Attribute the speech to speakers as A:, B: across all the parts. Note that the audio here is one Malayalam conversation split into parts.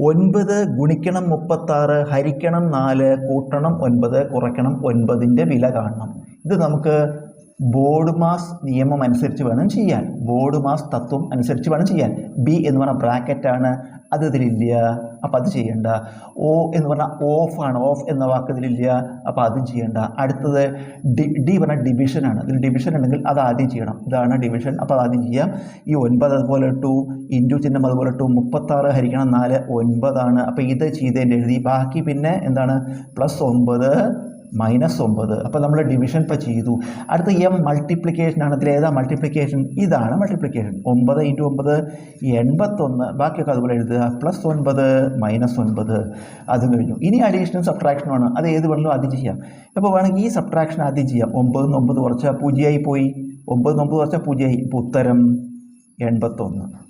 A: ഒൻപത് ഗുണിക്കണം മുപ്പത്താറ് ഹരിക്കണം നാല് കൂട്ടണം ഒൻപത് കുറയ്ക്കണം ഒൻപതിന്റെ വില കാണണം. ഇത് നമുക്ക് ബോർഡ് മാസ് നിയമം അനുസരിച്ച് വേണം ചെയ്യാൻ. ബോർഡ് മാസ് തത്വം അനുസരിച്ച് വേണം ചെയ്യാൻ. ബി എന്ന് പറഞ്ഞ ബ്രാക്കറ്റാണ് അത് ഇതിലില്ല അപ്പം അത് ചെയ്യേണ്ട. ഓ എന്ന് പറഞ്ഞാൽ ഓഫ് ആണ്. ഓഫ് എന്ന വാക്ക് ഇതിലില്ല അപ്പോൾ അതും ചെയ്യേണ്ട. അടുത്തത് ഡി ഡി പറഞ്ഞാൽ ഡിവിഷനാണ് ഇതിൽ ഡിവിഷൻ ഉണ്ടെങ്കിൽ അത് ആദ്യം ചെയ്യണം. ഇതാണ് ഡിവിഷൻ അപ്പോൾ ആദ്യം ചെയ്യാം. ഈ ഒൻപത് അതുപോലെ ടു ഇന്റു ചിഹ്നം അതുപോലെ ടു മുപ്പത്താറ് ഹരിക്കണം നാല് ഒൻപതാണ്. അപ്പോൾ ഇത് ചെയ്തതിന്റെ എഴുതി. ബാക്കി പിന്നെ എന്താണ്? പ്ലസ് ഒമ്പത് മൈനസ് ഒമ്പത്. അപ്പോൾ നമ്മൾ ഡിവിഷൻ ഇപ്പോൾ ചെയ്തു. അടുത്ത എം മൾട്ടിപ്ലിക്കേഷൻ ആണ്. ഇതിൽ ഏതാ മൾട്ടിപ്ലിക്കേഷൻ ഇതാണ് മൾട്ടിപ്ലിക്കേഷൻ ഒമ്പത് ഇന്റു ഒമ്പത് എൺപത്തൊന്ന്. ബാക്കിയൊക്കെ അതുപോലെ എഴുതുക. പ്ലസ് ഒൻപത് മൈനസ് ഒൻപത് അത് കഴിഞ്ഞു. ഇനി അഡീഷണൽ സബ്ട്രാക്ഷനാണ് അത് ഏത് വേണമെങ്കിലും ആദ്യം ചെയ്യാം. അപ്പോൾ വേണമെങ്കിൽ ഈ സബ്ട്രാക്ഷൻ ആദ്യം ചെയ്യാം. ഒമ്പത് ഒമ്പത് കുറച്ചാൽ പൂജ്യമായി പോയി. ഒമ്പത് ഒമ്പത് കുറച്ചാൽ പൂജ്യമായി ഇപ്പോൾ ഉത്തരം എൺപത്തൊന്ന്.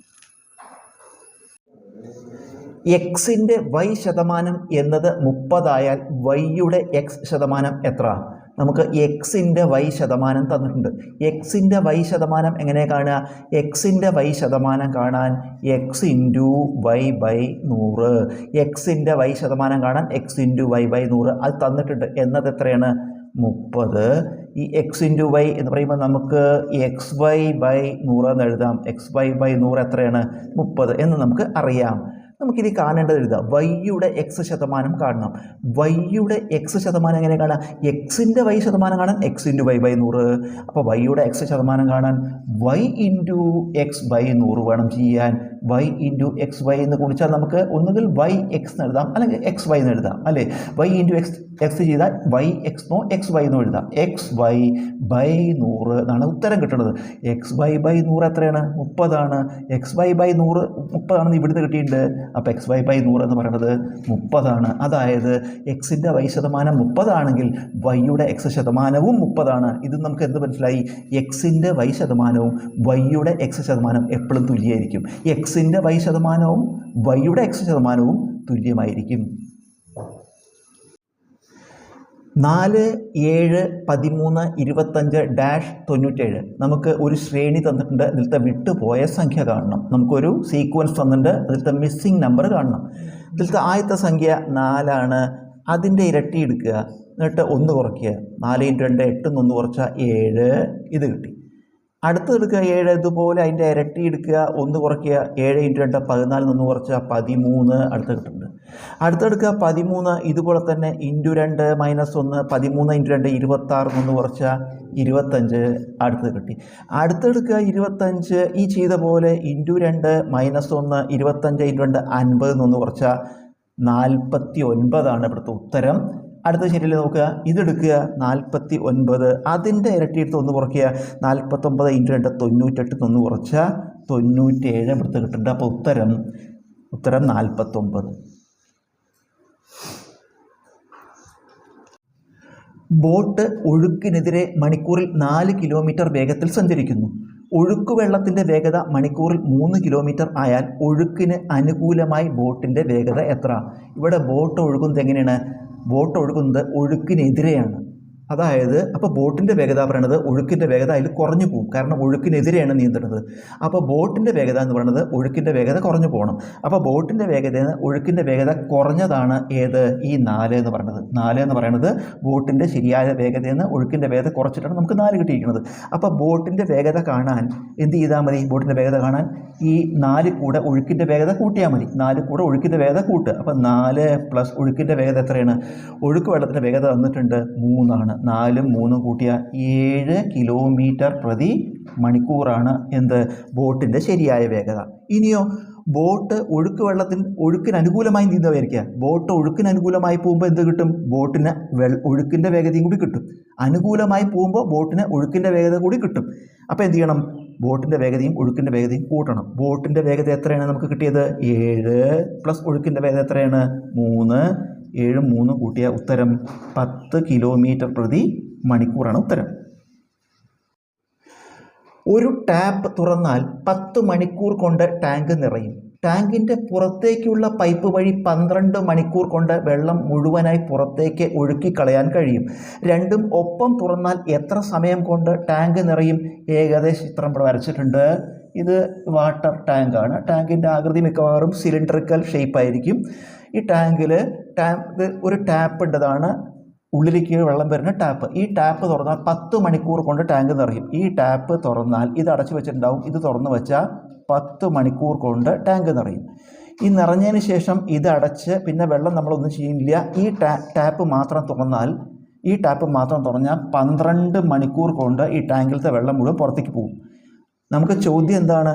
A: എക്സിന്റെ വൈ ശതമാനം എന്നത് മുപ്പതായാൽ വൈയുടെ എക്സ് ശതമാനം എത്ര? നമുക്ക് എക്സിന്റെ വൈ ശതമാനം തന്നിട്ടുണ്ട്. എക്സിന്റെ വൈ ശതമാനം എങ്ങനെ കാണുക? എക്സിന്റെ വൈ ശതമാനം കാണാൻ എക്സ് ഇന്റു വൈ ബൈ നൂറ്. എക്സിന്റെ വൈ ശതമാനം കാണാൻ എക്സ് ഇന്റു വൈ ബൈ നൂറ്. അത് തന്നിട്ടുണ്ട്. എന്നത് എത്രയാണ്? മുപ്പത്. ഈ എക്സ് ഇന്റു വൈ എന്ന് പറയുമ്പോൾ നമുക്ക് എക്സ് വൈ ബൈ നൂറ് എന്ന് എഴുതാം. എക്സ് വൈ ബൈ നൂറ് എത്രയാണ്? മുപ്പത് എന്ന് നമുക്ക് അറിയാം. നമുക്കിത് കാണേണ്ടത് എഴുതുക വൈയുടെ എക്സ് ശതമാനം കാണണം. വൈയുടെ എക്സ് ശതമാനം എങ്ങനെ കാണാം? എക്സിന്റെ വൈ ശതമാനം കാണാൻ എക്സ് ഇന്റു വൈ ബൈ നൂറ്. അപ്പോൾ വൈയുടെ എക്സ് ശതമാനം കാണാൻ വൈ ഇന്റു എക്സ് ബൈ നൂറ് വേണം ചെയ്യാൻ. വൈ ഇന്റു എക്സ് വൈ എന്ന് കുറിച്ചാൽ നമുക്ക് ഒന്നുകിൽ വൈ എക്സ് എഴുതാം അല്ലെങ്കിൽ എക്സ് വൈ എന്ന് എഴുതാം അല്ലേ? വൈ ഇന്റു എക്സ് എക്സ് ചെയ്താൽ y x no x y എന്നോ എഴുതാം. എക്സ് വൈ ബൈ നൂറ് എന്നാണ് ഉത്തരം കിട്ടുന്നത്. എക്സ് വൈ ബൈ നൂറ് എത്രയാണ്? മുപ്പതാണ്. എക്സ് വൈ ബൈ നൂറ് മുപ്പതാണെന്ന് ഇവിടുന്ന് കിട്ടിയിട്ടുണ്ട്. അപ്പോൾ എക്സ് വൈ ബൈ നൂറ് എന്ന് പറയുന്നത് മുപ്പതാണ്. അതായത് എക്സിന്റെ വൈ ശതമാനം മുപ്പതാണെങ്കിൽ വൈയുടെ എക്സ് ശതമാനവും മുപ്പതാണ്. ഇത് നമുക്ക് എന്ത് മനസ്സിലായി? എക്സിന്റെ വൈ ശതമാനവും വൈയുടെ എക്സ് ശതമാനം എപ്പോഴും തുല്യമായിരിക്കും. എക്സിന്റെ വൈ ശതമാനവും വൈയുടെ എക്സ് ശതമാനവും തുല്യമായിരിക്കും. നാല് ഏഴ് പതിമൂന്ന് ഇരുപത്തഞ്ച് ഡാഷ് തൊണ്ണൂറ്റേഴ്. നമുക്ക് ഒരു ശ്രേണി തന്നിട്ടുണ്ട്. ഇതിലത്തെ വിട്ടുപോയ സംഖ്യ കാണണം. നമുക്കൊരു സീക്വൻസ് തന്നിട്ടുണ്ട്. അതിലത്തെ മിസ്സിംഗ് നമ്പർ കാണണം. ഇതിലത്തെ ആദ്യത്തെ സംഖ്യ നാലാണ്. അതിന്റെ ഇരട്ടി എടുക്കുക. എന്നിട്ട് ഒന്ന് കുറയ്ക്കുക. നാല് ഇന്റു രണ്ട് എട്ടും ഒന്ന് കുറച്ചാൽ ഏഴ്. ഇത് കിട്ടി. അടുത്തത് എടുക്കുക ഏഴ് ഇതുപോലെ അതിന്റെ ഇരട്ടി എടുക്കുക ഒന്ന് കുറയ്ക്കുക ഏഴ് ഇന്റു രണ്ട് പതിനാലിൽ നിന്ന് കുറച്ചാൽ പതിമൂന്ന് അടുത്ത് കിട്ടുന്നുണ്ട്. അടുത്തെടുക്കുക പതിമൂന്ന് ഇതുപോലെ തന്നെ ഇന്റു രണ്ട് മൈനസ് ഒന്ന് പതിമൂന്ന് ഇന്റു രണ്ട് ഇരുപത്താറ് നിന്ന് കുറച്ചാൽ ഇരുപത്തഞ്ച് അടുത്ത് കിട്ടി. അടുത്തെടുക്കുക ഇരുപത്തഞ്ച് ഈ ചെയ്ത പോലെ ഇന്റു രണ്ട് മൈനസ് ഒന്ന് ഇരുപത്തഞ്ച് ഇന്റു രണ്ട് അൻപത് നിന്ന് കുറച്ച നാൽപ്പത്തി ഒൻപതാണ് ഇവിടുത്തെ ഉത്തരം. അടുത്ത ശരിയിൽ നോക്കുക? ഇതെടുക്കുക നാൽപ്പത്തി ഒൻപത് അതിന്റെ ഇരട്ടി എടുത്ത് ഒന്ന് കുറയ്ക്കുക. നാൽപ്പത്തൊമ്പത് ഇന്റു രണ്ട് തൊണ്ണൂറ്റെട്ട് ഒന്ന് കുറച്ചാൽ തൊണ്ണൂറ്റേഴ് ഇവിടുത്തെ കിട്ടുന്നുണ്ട്. അപ്പോൾ ഉത്തരം ഉത്തരം നാൽപ്പത്തൊമ്പത് ബോട്ട് ഒഴുക്കിനെതിരെ മണിക്കൂറിൽ നാല് കിലോമീറ്റർ വേഗത്തിൽ സഞ്ചരിക്കുന്നു. ഒഴുക്ക് വെള്ളത്തിന്റെ വേഗത മണിക്കൂറിൽ മൂന്ന് കിലോമീറ്റർ ആയാൽ ഒഴുക്കിന് അനുകൂലമായി ബോട്ടിന്റെ വേഗത എത്ര? ഇവിടെ ബോട്ട് ഒഴുകുന്നത് എങ്ങനെയാണ്? ബോട്ട് ഒഴുകുന്നത് ഒഴുക്കിനെതിരെയാണ്. അതായത് അപ്പോൾ ബോട്ടിന്റെ വേഗത പറയണത് ഒഴുക്കിന്റെ വേഗത അതിൽ കുറഞ്ഞു പോകും. കാരണം ഒഴുക്കിനെതിരെയാണ് നീന്തുന്നത് അപ്പോൾ ബോട്ടിന്റെ വേഗത എന്ന് പറയുന്നത് ഒഴുക്കിന്റെ വേഗത കുറഞ്ഞു പോകണം. അപ്പോൾ ബോട്ടിന്റെ വേഗത ഒഴുക്കിന്റെ വേഗത കുറഞ്ഞതാണ് ഏത്? ഈ നാല് എന്ന് പറയുന്നത് നാല് എന്ന് പറയുന്നത് ബോട്ടിന്റെ ശരിയായ വേഗതയിൽ നിന്ന് ഒഴുക്കിന്റെ വേഗത കുറച്ചിട്ടാണ് നമുക്ക് നാല് കിട്ടിയിരിക്കുന്നത്. അപ്പോൾ ബോട്ടിന്റെ വേഗത കാണാൻ എന്ത് ചെയ്താൽ മതി? ബോട്ടിന്റെ വേഗത കാണാൻ ഈ നാല് കൂടെ ഒഴുക്കിന്റെ വേഗത കൂട്ടിയാൽ മതി. നാല് കൂടെ ഒഴുക്കിന്റെ വേഗത കൂട്ടുക. അപ്പോൾ നാല് പ്ലസ് ഒഴുക്കിന്റെ വേഗത എത്രയാണ്? ഒഴുക്ക് വെള്ളത്തിന്റെ വേഗത തന്നിട്ടുണ്ട് മൂന്നാണ്. നാലും മൂന്നും കൂട്ടിയ ഏഴ് കിലോമീറ്റർ പ്രതി മണിക്കൂറാണ് എന്ത്? ബോട്ടിന്റെ ശരിയായ വേഗത. ഇനിയോ ബോട്ട് ഒഴുക്ക് വെള്ളത്തിന് ഒഴുക്കിന് അനുകൂലമായി നീന്തവായിരിക്കുക ബോട്ട് ഒഴുക്കിന് അനുകൂലമായി പോകുമ്പോൾ എന്ത് കിട്ടും? ബോട്ടിന് വെൾ ഒഴുക്കിന്റെ വേഗതയും കൂടി കിട്ടും. അനുകൂലമായി പോകുമ്പോൾ ബോട്ടിന് ഒഴുക്കിന്റെ വേഗത കൂടി കിട്ടും. അപ്പോൾ എന്ത് ചെയ്യണം? ബോട്ടിന്റെ വേഗതയും ഒഴുക്കിന്റെ വേഗതയും കൂട്ടണം. ബോട്ടിന്റെ വേഗത എത്രയാണ് നമുക്ക് കിട്ടിയത്? ഏഴ് പ്ലസ് ഒഴുക്കിന്റെ വേഗത എത്രയാണ്? മൂന്ന് ഏഴും മൂന്നും കൂട്ടിയ ഉത്തരം പത്ത് കിലോമീറ്റർ പ്രതി മണിക്കൂറാണ് ഉത്തരം. ഒരു ടാപ്പ് തുറന്നാൽ പത്ത് മണിക്കൂർ കൊണ്ട് ടാങ്ക് നിറയും. ടാങ്കിന്റെ പുറത്തേക്കുള്ള പൈപ്പ് വഴി പന്ത്രണ്ട് മണിക്കൂർ കൊണ്ട് വെള്ളം മുഴുവനായി പുറത്തേക്ക് ഒഴുക്കിക്കളയാൻ കഴിയും. രണ്ടും ഒപ്പം തുറന്നാൽ എത്ര സമയം കൊണ്ട് ടാങ്ക് നിറയും? ഏകദേശം ചിത്രം ഇവിടെ വരച്ചിട്ടുണ്ട്. ഇത് വാട്ടർ ടാങ്കാണ് ടാങ്കിന്റെ ആകൃതി മിക്കവാറും സിലിണ്ടറിക്കൽ ഷേപ്പായിരിക്കും ഈ ടാങ്കിൽ ടാങ്ക് ഒരു ടാപ്പ് ഉണ്ടതാണ് ഉള്ളിലേക്ക് വെള്ളം വരുന്ന ടാപ്പ്. ഈ ടാപ്പ് തുറന്നാൽ പത്ത് മണിക്കൂർ കൊണ്ട് ടാങ്ക് നിറയും. ഈ ടാപ്പ് തുറന്നാൽ ഇത് അടച്ചു വെച്ചിട്ടുണ്ടാവും. ഇത് തുറന്നു വെച്ചാൽ പത്ത് മണിക്കൂർ കൊണ്ട് ടാങ്ക് നിറയും. ഈ നിറഞ്ഞതിന് ശേഷം ഇത് അടച്ച് പിന്നെ വെള്ളം നമ്മളൊന്നും ചെയ്യുന്നില്ല. ഈ ടാപ്പ് മാത്രം തുറന്നാൽ ഈ ടാപ്പ് മാത്രം തുറഞ്ഞാൽ പന്ത്രണ്ട് മണിക്കൂർ കൊണ്ട് ഈ ടാങ്കിലത്തെ വെള്ളം മുഴുവൻ പുറത്തേക്ക് പോകും. നമുക്ക് ചോദ്യം എന്താണ്?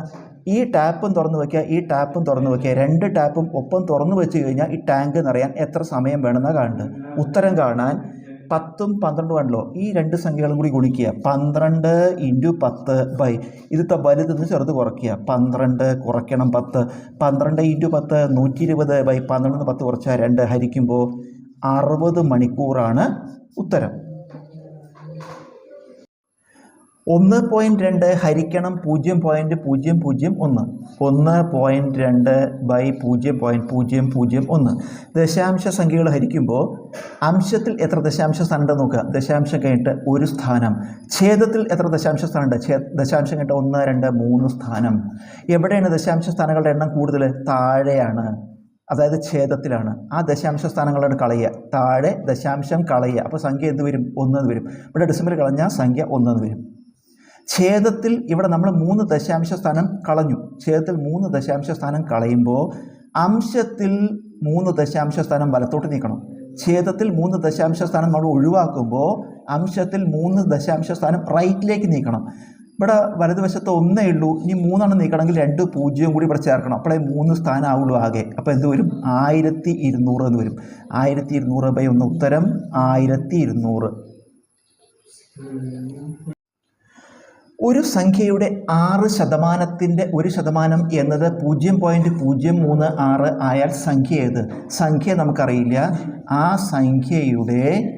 A: ഈ ടാപ്പും തുറന്നു വയ്ക്കുക ഈ ടാപ്പും തുറന്നു വയ്ക്കുക രണ്ട് ടാപ്പും ഒപ്പം തുറന്നു വെച്ച് കഴിഞ്ഞാൽ ഈ ടാങ്ക് നിറയാൻ എത്ര സമയം വേണമെന്നാണ് കാണുന്നത്. ഉത്തരം കാണാൻ പത്തും പന്ത്രണ്ടും ആണല്ലോ ഈ രണ്ട് സംഖ്യകളും കൂടി ഗുണിക്കുക. പന്ത്രണ്ട് ഇന്റു പത്ത് ബൈ. ഇതിത്തെ വലുതെന്ന് ചെറുത് കുറയ്ക്കുക. പന്ത്രണ്ട് കുറയ്ക്കണം പത്ത്. പന്ത്രണ്ട് ഇന്റു പത്ത് നൂറ്റി ഇരുപത് ബൈ പന്ത്രണ്ട് പത്ത് കുറച്ചാൽ രണ്ട് ഹരിക്കുമ്പോൾ അറുപത് മണിക്കൂറാണ് ഉത്തരം. ഒന്ന് പോയിന്റ് രണ്ട് ഹരിക്കണം പൂജ്യം പോയിന്റ് പൂജ്യം പൂജ്യം ഒന്ന്. ഒന്ന് പോയിന്റ് രണ്ട് ബൈ പൂജ്യം പോയിന്റ് പൂജ്യം പൂജ്യം ഒന്ന്. ദശാംശ സംഖ്യകൾ ഹരിക്കുമ്പോൾ അംശത്തിൽ എത്ര ദശാംശ സ്ഥാനമുണ്ട് നോക്കുക? ദശാംശം കഴിഞ്ഞിട്ട് ഒരു സ്ഥാനം. ഛേദത്തിൽ എത്ര ദശാംശ സ്ഥാനമുണ്ട് ഛേ ദശാംശം കഴിഞ്ഞിട്ട് ഒന്ന് രണ്ട് മൂന്ന് സ്ഥാനം. എവിടെയാണ് ദശാംശ സ്ഥാനങ്ങളുടെ എണ്ണം കൂടുതൽ? താഴെയാണ്. അതായത് ഛേദത്തിലാണ്. ആ ദശാംശ സ്ഥാനങ്ങളോട് കളയുക. താഴെ ദശാംശം കളയുക. അപ്പോൾ സംഖ്യ എന്ത് വരും? ഒന്നെന്ന് വരും. ഇവിടെ ഡിസംബർ കളഞ്ഞാൽ സംഖ്യ ഒന്നെന്ന് വരും. ഛേദത്തിൽ ഇവിടെ നമ്മൾ മൂന്ന് ദശാംശ സ്ഥാനം കളഞ്ഞു. ഛേദത്തിൽ മൂന്ന് ദശാംശ സ്ഥാനം കളയുമ്പോൾ അംശത്തിൽ മൂന്ന് ദശാംശ സ്ഥാനം വലത്തോട്ട് നീക്കണം. ഛേദത്തിൽ മൂന്ന് ദശാംശ സ്ഥാനം നമ്മൾ ഒഴിവാക്കുമ്പോൾ അംശത്തിൽ മൂന്ന് ദശാംശ സ്ഥാനം റൈറ്റിലേക്ക് നീക്കണം. ഇവിടെ വലതുവശത്ത് ഒന്നേ ഉള്ളൂ. ഇനി മൂന്നെണ്ണം നീക്കണമെങ്കിൽ രണ്ട് പൂജ്യം കൂടി ഇവിടെ ചേർക്കണം. അപ്പോഴേ മൂന്ന് സ്ഥാനമാവുള്ളൂ ആകെ. അപ്പോൾ എന്ത് വരും? ആയിരത്തി ഇരുന്നൂറ് എന്ന് വരും. ആയിരത്തി ഇരുന്നൂറ് ബൈ ഒന്ന് ഉത്തരം ആയിരത്തി ഇരുന്നൂറ്. ഒരു സംഖ്യയുടെ ആറ് ശതമാനത്തിന്റെ ഒരു ശതമാനം എന്നത് പൂജ്യം പോയിന്റ് പൂജ്യം മൂന്ന് ആറ് ആയാൽ സംഖ്യ ഏത്? സംഖ്യ നമുക്കറിയില്ല. ആ സംഖ്യയുടെ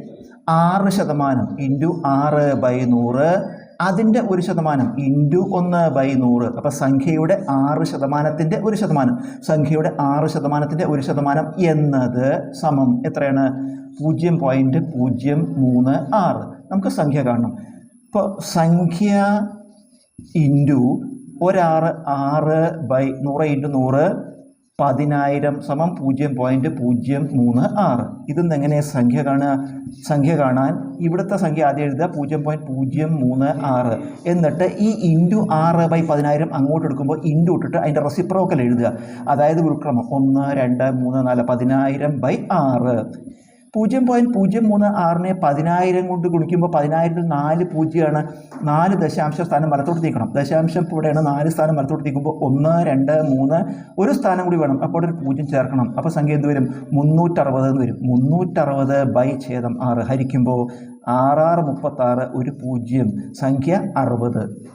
A: ആറ് ശതമാനം ഇന്റു ആറ് ബൈ നൂറ് അതിന്റെ ഒരു ശതമാനം ഇന്റു ഒന്ന് ബൈ നൂറ്. അപ്പോൾ സംഖ്യയുടെ ആറ് ശതമാനത്തിന്റെ ഒരു ശതമാനം. സംഖ്യയുടെ ആറ് ശതമാനത്തിന്റെ ഒരു ശതമാനം എന്നത് സമം എത്രയാണ്? പൂജ്യം പോയിന്റ് പൂജ്യം മൂന്ന് ആറ്. നമുക്ക് സംഖ്യ കാണണം. ഇപ്പോൾ സംഖ്യ ഇന്റു ഒരാറ് ആറ് ബൈ നൂറ് ഇന്റു നൂറ് പതിനായിരം സമം പൂജ്യം പോയിന്റ് പൂജ്യം മൂന്ന് ആറ്. ഇതെന്ന് എങ്ങനെ സംഖ്യ കാണുക? സംഖ്യ കാണാൻ ഇവിടുത്തെ സംഖ്യ ആദ്യം എഴുതുക പൂജ്യം പോയിന്റ് പൂജ്യം മൂന്ന് ആറ്. എന്നിട്ട് ഈ ഇന്റു ആറ് ബൈ പതിനായിരം അങ്ങോട്ട് എടുക്കുമ്പോൾ ഇന്റു ഇട്ടിട്ട് അതിന്റെ റെസിപ്രോക്കൽ എഴുതുക. അതായത് ഉൾക്രമം ഒന്ന് രണ്ട് മൂന്ന് നാല് പതിനായിരം ബൈ ആറ്. പൂജ്യം പോയിന്റ് പൂജ്യം മൂന്ന് ആറിനെ പതിനായിരം കൊണ്ട് ഗുണിക്കുമ്പോൾ പതിനായിരത്തിൽ നാല് പൂജ്യമാണ്. നാല് ദശാംശ സ്ഥാനം വലത്തോട്ട് നീക്കണം. ദശാംശം ഇവിടെയാണ്. നാല് സ്ഥാനം വലത്തോട്ട് നീക്കുമ്പോൾ ഒന്ന് രണ്ട് മൂന്ന് ഒരു സ്ഥാനം കൂടി വേണം. അപ്പോൾ ഒരു പൂജ്യം ചേർക്കണം. അപ്പോൾ സംഖ്യ എന്ത് വരും? മുന്നൂറ്ററുപത് എന്ന് വരും. മുന്നൂറ്ററുപത് ബൈ ഛേദം ആറ് ഹരിക്കുമ്പോൾ ആറാറ് മുപ്പത്താറ് ഒരു പൂജ്യം. സംഖ്യ അറുപത്.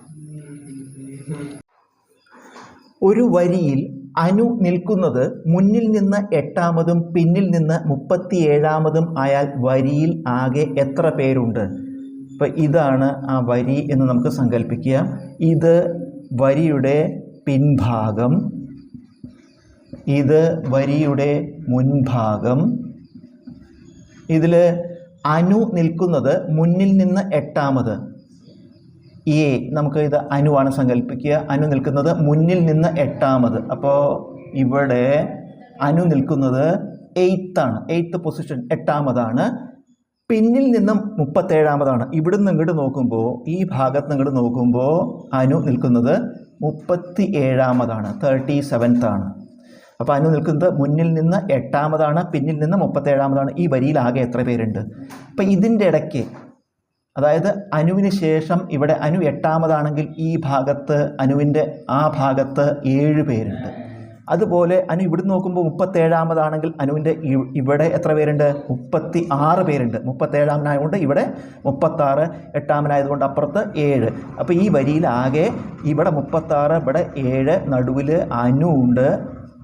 A: ഒരു വരിയിൽ അനു നിൽക്കുന്നത് മുന്നിൽ നിന്ന് എട്ടാമതും പിന്നിൽ നിന്ന് മുപ്പത്തിയേഴാമതും ആയാൽ വരിയിൽ ആകെ എത്ര പേരുണ്ട്? ഇപ്പം ഇതാണ് ആ വരി എന്ന് നമുക്ക് സങ്കല്പിക്കുക ഇത് വരിയുടെ പിൻഭാഗം ഇത് വരിയുടെ മുൻഭാഗം. ഇതിൽ അനു നിൽക്കുന്നത് മുന്നിൽ നിന്ന് എട്ടാമത് എ നമുക്ക് ഇത് അനുവാണ് സങ്കല്പിക്കുക. അനു നിൽക്കുന്നത് മുന്നിൽ നിന്ന് എട്ടാമത്. അപ്പോൾ ഇവിടെ അനു നിൽക്കുന്നത് എയ്ത്താണ് എയ്ത്ത് പൊസിഷൻ എട്ടാമതാണ്. പിന്നിൽ നിന്നും മുപ്പത്തേഴാമതാണ്. ഇവിടുന്ന് ഇങ്ങോട്ട് നോക്കുമ്പോൾ ഈ ഭാഗത്ത് നിന്ന് ഇങ്ങോട്ട് നോക്കുമ്പോൾ അനു നിൽക്കുന്നത് മുപ്പത്തി ഏഴാമതാണ് തേർട്ടി സെവൻത്താണ് അപ്പോൾ അനു നിൽക്കുന്നത് മുന്നിൽ നിന്ന് എട്ടാമതാണ് പിന്നിൽ നിന്ന് മുപ്പത്തേഴാമതാണ്. ഈ വരിയിൽ ആകെ എത്ര പേരുണ്ട്? അപ്പോൾ ഇതിന്റെ ഇടയ്ക്ക് അതായത് അനുവിന് ശേഷം ഇവിടെ അനു എട്ടാമതാണെങ്കിൽ ഈ ഭാഗത്ത് അനുവിന്റെ ആ ഭാഗത്ത് ഏഴ് പേരുണ്ട്. അതുപോലെ അനു ഇവിടുന്ന് നോക്കുമ്പോൾ മുപ്പത്തേഴാമതാണെങ്കിൽ അനുവിന്റെ ഇവിടെ എത്ര പേരുണ്ട്? മുപ്പത്തി ആറ് പേരുണ്ട്. മുപ്പത്തേഴാമനായതുകൊണ്ട് ഇവിടെ മുപ്പത്താറ് എട്ടാമനായതുകൊണ്ട് അപ്പുറത്ത് ഏഴ്. അപ്പോൾ ഈ വരിയിലാകെ ഇവിടെ മുപ്പത്താറ് ഇവിടെ ഏഴ് നടുവിൽ അനു ഉണ്ട്.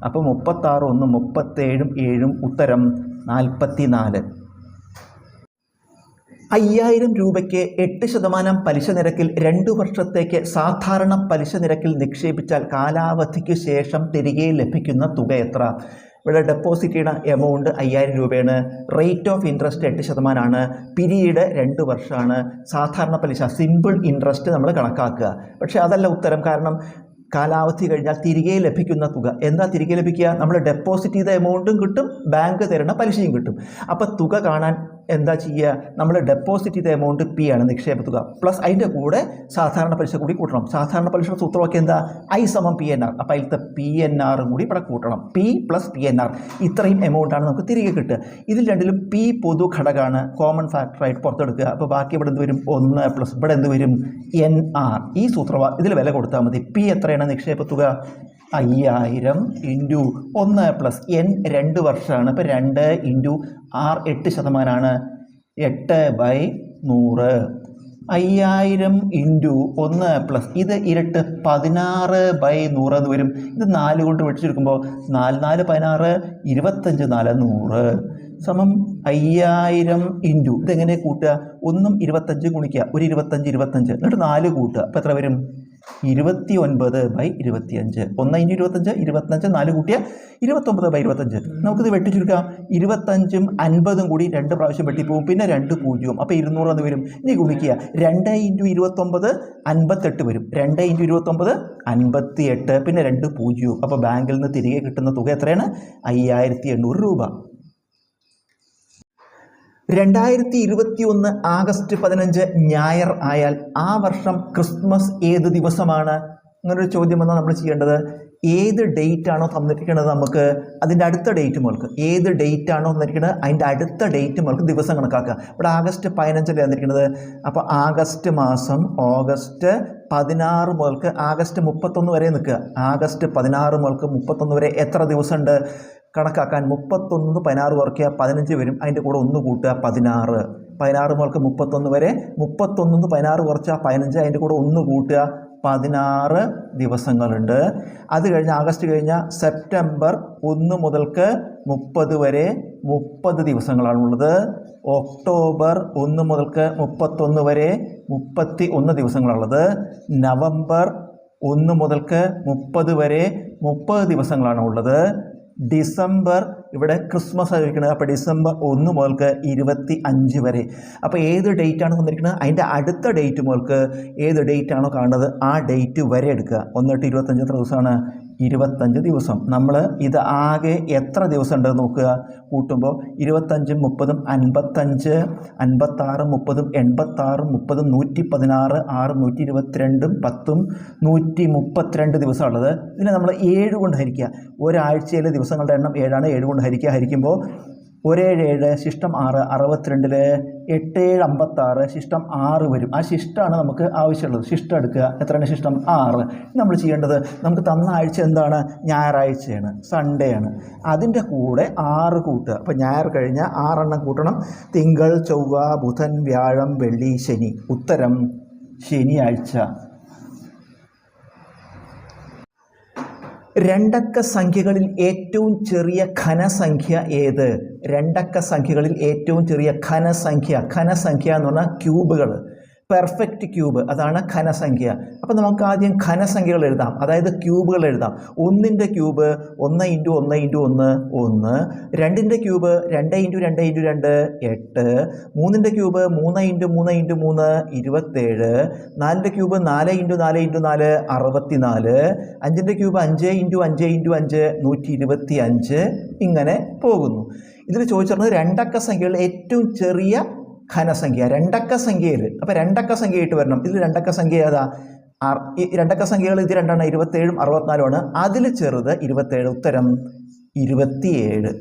A: അപ്പോൾ മുപ്പത്താറ് ഒന്നും മുപ്പത്തേഴും ഏഴും ഉത്തരം നാൽപ്പത്തി നാല് അയ്യായിരം രൂപയ്ക്ക് എട്ട് ശതമാനം പലിശ നിരക്കിൽ രണ്ടു വർഷത്തേക്ക് സാധാരണ പലിശ നിരക്കിൽ നിക്ഷേപിച്ചാൽ കാലാവധിക്ക് ശേഷം തിരികെ ലഭിക്കുന്ന തുക എത്ര? ഇവിടെ ഡെപ്പോസിറ്റ് ചെയ്യുന്ന എമൗണ്ട് അയ്യായിരം രൂപയാണ്. റേറ്റ് ഓഫ് ഇൻട്രസ്റ്റ് എട്ട് ശതമാനമാണ് പിരീഡ് രണ്ട് വർഷമാണ്. സാധാരണ പലിശ സിമ്പിൾ ഇൻട്രസ്റ്റ് നമ്മൾ കണക്കാക്കുക. പക്ഷേ അതല്ല ഉത്തരം. കാരണം കാലാവധി കഴിഞ്ഞാൽ തിരികെ ലഭിക്കുന്ന തുക. എന്താ തിരികെ ലഭിക്കുക? നമ്മൾ ഡെപ്പോസിറ്റ് ചെയ്ത എമൗണ്ടും കിട്ടും ബാങ്ക് തരുന്ന പലിശയും കിട്ടും. അപ്പോൾ തുക കാണാൻ എന്താ ചെയ്യുക? നമ്മൾ ഡെപ്പോസിറ്റ് ചെയ്ത എമൗണ്ട് പി ആണ് നിക്ഷേപ തുക പ്ലസ് അതിന്റെ കൂടെ സാധാരണ പലിശ കൂടി കൂട്ടണം. സാധാരണ പലിശ സൂത്രമൊക്കെ എന്താ? ഐ സമം പി എൻ ആർ അപ്പോൾ അതിലത്തെ പി എൻ ആറും കൂടി ഇവിടെ കൂട്ടണം. P plus P N R ഇത്രയും എമൗണ്ടാണ് നമുക്ക് തിരികെ കിട്ടുക. ഇതിൽ രണ്ടിലും പി പൊതു ഘടകമാണ്. കോമൺ ഫാക്ടറായിട്ട് പുറത്തെടുക്കുക. അപ്പോൾ ബാക്കി ഇവിടെ എന്ത് വരും? ഒന്ന് പ്ലസ് ഇവിടെ എന്ത് വരും? എൻ ആർ ഈ സൂത്രവാ ഇതിൽ വില കൊടുത്താൽ മതി. പി എത്രയാണ് നിക്ഷേപ തുക അയ്യായിരം ഇന്റു ഒന്ന് പ്ലസ് എൻ രണ്ട് വർഷമാണ്. അപ്പോൾ രണ്ട് ഇന്റു ആർ എട്ട് ശതമാനമാണ് എട്ട് ബൈ നൂറ്. അയ്യായിരം ഇന്റു ഒന്ന് പ്ലസ് ഇത് ഇരട്ട് പതിനാറ് ബൈ നൂറ് എന്ന് വരും. ഇത് നാല് കൊണ്ട് വെടിച്ചെടുക്കുമ്പോൾ നാല് നാല് പതിനാറ് ഇരുപത്തഞ്ച് നാല് നൂറ്. സമം അയ്യായിരം ഇന്റു ഇതെങ്ങനെ കൂട്ടുക? ഒന്നും ഇരുപത്തഞ്ച് ഗുണിക്കുക. ഒരു ഇരുപത്തഞ്ച് ഇരുപത്തഞ്ച്. എന്നിട്ട് നാല് കൂട്ടുക. അപ്പോൾ എത്ര വരും? ഇരുപത്തി ഒൻപത് ബൈ ഇരുപത്തിയഞ്ച്. ഒന്ന് അഞ്ച് ഇരുപത്തഞ്ച് ഇരുപത്തഞ്ച് നാല് കൂട്ടിയ ഇരുപത്തൊമ്പത് ബൈ ഇരുപത്തഞ്ച് നമുക്കിത് വെട്ടിച്ചുരുക്കാം. ഇരുപത്തഞ്ചും അൻപതും കൂടി രണ്ട് പ്രാവശ്യം വെട്ടിപ്പോവും. പിന്നെ രണ്ട് പൂജ്യവും. അപ്പോൾ ഇരുന്നൂറ് എന്ന് വരും. ഇനി ഗുണിക്കുക. രണ്ട് ഇന്റു ഇരുപത്തൊമ്പത് അൻപത്തെട്ട് വരും. രണ്ട് ഇന്റു ഇരുപത്തൊമ്പത് അൻപത്തി എട്ട് പിന്നെ രണ്ട് പൂജ്യവും. അപ്പോൾ ബാങ്കിൽ നിന്ന് തിരികെ കിട്ടുന്ന തുക എത്രയാണ്? അയ്യായിരത്തി എണ്ണൂറ് രൂപ. രണ്ടായിരത്തി ഇരുപത്തി ഒന്ന് ആഗസ്റ്റ് പതിനഞ്ച് ഞായർ ആയാൽ ആ വർഷം ക്രിസ്മസ് ഏത് ദിവസമാണ്? അങ്ങനൊരു ചോദ്യം വന്നാൽ നമ്മൾ ചെയ്യേണ്ടത്. ഏത് ഡേറ്റ് ആണോ തന്നിരിക്കുന്നത് നമുക്ക്? അതിന്റെ അടുത്ത ഡേറ്റ് മുതൽക്ക് ഏത് ഡേറ്റ് ആണോ തന്നിരിക്കുന്നത് അതിന്റെ അടുത്ത ഡേറ്റ് മുതൽക്ക് ദിവസം കണക്കാക്കുക. ഇവിടെ ആഗസ്റ്റ് പതിനഞ്ചല്ലേ തന്നിരിക്കുന്നത് അപ്പോൾ ആഗസ്റ്റ് മാസം ഓഗസ്റ്റ് പതിനാറ് മുതൽക്ക് ആഗസ്റ്റ് മുപ്പത്തൊന്ന് വരെ നിൽക്കുക. ആഗസ്റ്റ് പതിനാറ് മുതൽക്ക് മുപ്പത്തൊന്ന് വരെ എത്ര ദിവസമുണ്ട്? കണക്കാക്കാൻ മുപ്പത്തൊന്ന് പതിനാറ് കുറയ്ക്കുക പതിനഞ്ച് വരും. അതിന്റെ കൂടെ ഒന്ന് കൂട്ടുക പതിനാറ്. പതിനാറ് മുതൽക്ക് മുപ്പത്തൊന്ന് വരെ. മുപ്പത്തൊന്നിന്ന് പതിനാറ് കുറച്ചാൽ പതിനഞ്ച്. അതിന്റെ കൂടെ ഒന്ന് കൂട്ടുക പതിനാറ് ദിവസങ്ങളുണ്ട്. അത് കഴിഞ്ഞ് ആഗസ്റ്റ് കഴിഞ്ഞ സെപ്റ്റംബർ ഒന്ന് മുതൽക്ക് മുപ്പത് വരെ മുപ്പത് ദിവസങ്ങളാണുള്ളത്. ഒക്ടോബർ ഒന്ന് മുതൽക്ക് മുപ്പത്തൊന്ന് വരെ മുപ്പത്തി ഒന്ന് ദിവസങ്ങളുള്ളത് നവംബർ ഒന്ന് മുതൽക്ക് മുപ്പത് വരെ മുപ്പത് ദിവസങ്ങളാണ് ഉള്ളത് ഡിസംബർ ഇവിടെ ക്രിസ്മസ് ആയിരിക്കുന്നത് അപ്പോൾ ഡിസംബർ ഒന്ന് മുതൽക്ക് ഇരുപത്തി അഞ്ച് വരെ. അപ്പോൾ ഏത് ഡേറ്റ് ആണ് തന്നിരിക്കുന്നത് അതിന്റെ അടുത്ത ഡേറ്റ് മുതൽക്ക് ഏത് ഡേറ്റ് ആണോ കാണുന്നത്? ആ ഡേറ്റ് വരെ എടുക്കുക. ഒന്നിട്ട് ഇരുപത്തഞ്ച് എത്ര ദിവസമാണ്? ഇരുപത്തഞ്ച് ദിവസം. നമ്മൾ ഇത് ആകെ എത്ര ദിവസം ഉണ്ടെന്ന് നോക്കുക? കൂട്ടുമ്പോൾ ഇരുപത്തഞ്ചും മുപ്പതും അൻപത്തഞ്ച് അൻപത്താറും മുപ്പതും എൺപത്താറും മുപ്പതും നൂറ്റി പതിനാറ് ആറ് നൂറ്റി ഇരുപത്തിരണ്ടും പത്തും നൂറ്റി മുപ്പത്തിരണ്ട് ദിവസമുള്ളത് ഇതിനെ നമ്മൾ ഏഴ് കൊണ്ട് ഹരിക്കുക. ഒരാഴ്ചയിലെ ദിവസങ്ങളുടെ എണ്ണം ഏഴാണ്. ഏഴ് കൊണ്ട് ഹരിക്കുക. ഹരിക്കുമ്പോൾ ഒരേഴ് ഏഴ് ശിഷ്ടം ആറ് അറുപത്തിരണ്ടിൽ എട്ടേഴ് അമ്പത്താറ് ശിഷ്ടം ആറ് വരും. ആ ശിഷ്ടമാണ് നമുക്ക് ആവശ്യമുള്ളത്. ശിഷ്ടം എടുക്കുക. എത്രയാണ് ശിഷ്ടം? ആറ്. നമ്മൾ ചെയ്യേണ്ടത് നമുക്ക് തന്ന ആഴ്ച എന്താണ്? ഞായറാഴ്ചയാണ്. സൺഡേ ആണ് അതിന്റെ കൂടെ ആറ് കൂട്ടുക. അപ്പോൾ ഞായർ കഴിഞ്ഞാൽ ആറെണ്ണം കൂട്ടണം. തിങ്കൾ ചൊവ്വ ബുധൻ വ്യാഴം വെള്ളി ശനി. ഉത്തരം ശനിയാഴ്ച. രണ്ടക്ക സംഖ്യകളിൽ ഏറ്റവും ചെറിയ ഘനസംഖ്യ ഏത്? രണ്ടക്ക സംഖ്യകളിൽ ഏറ്റവും ചെറിയ ഘനസംഖ്യ. ഘനസംഖ്യ എന്ന് പറഞ്ഞാൽ ക്യൂബുകൾ പെർഫെക്റ്റ് ക്യൂബ് അതാണ് ഘനസംഖ്യ. അപ്പോൾ നമുക്ക് ആദ്യം ഘനസംഖ്യകൾ എഴുതാം. അതായത് ക്യൂബുകൾ എഴുതാം. ഒന്നിന്റെ ക്യൂബ് ഒന്ന് ഇന്റു ഒന്ന് ഇന്റു ഒന്ന് ഒന്ന്. രണ്ടിന്റെ ക്യൂബ് രണ്ട് ഇന്റു രണ്ട് ഇന്റു രണ്ട് എട്ട്. മൂന്നിന്റെ ക്യൂബ് മൂന്ന് ഇന്റു മൂന്ന് ഇന്റു മൂന്ന് ഇരുപത്തേഴ്. നാലിന്റെ ക്യൂബ് നാല് ഇന്റു നാല് ഇന്റു നാല് അറുപത്തി നാല് അഞ്ചിന്റെ ക്യൂബ് അഞ്ച് ഇന്റു അഞ്ച് ഇന്റു അഞ്ച് നൂറ്റി ഇരുപത്തി അഞ്ച് ഇങ്ങനെ പോകുന്നു. ഇതിൽ ചോദിച്ചിരുന്നത് രണ്ടക്ക സംഖ്യകളിൽ ഏറ്റവും ചെറിയ ഘനസംഖ്യ രണ്ടക്ക സംഖ്യയിൽ അപ്പോൾ രണ്ടക്ക സംഖ്യയായിട്ട് വരണം. ഇതിൽ രണ്ടക്ക സംഖ്യ ഏതാ? ഈ രണ്ടക്ക സംഖ്യകൾ ഇത് രണ്ടാണ് ഇരുപത്തേഴും അറുപത്തിനാലുമാണ് അതിൽ ചെറുത് ഇരുപത്തേഴ് ഉത്തരം ഇരുപത്തിയേഴ്.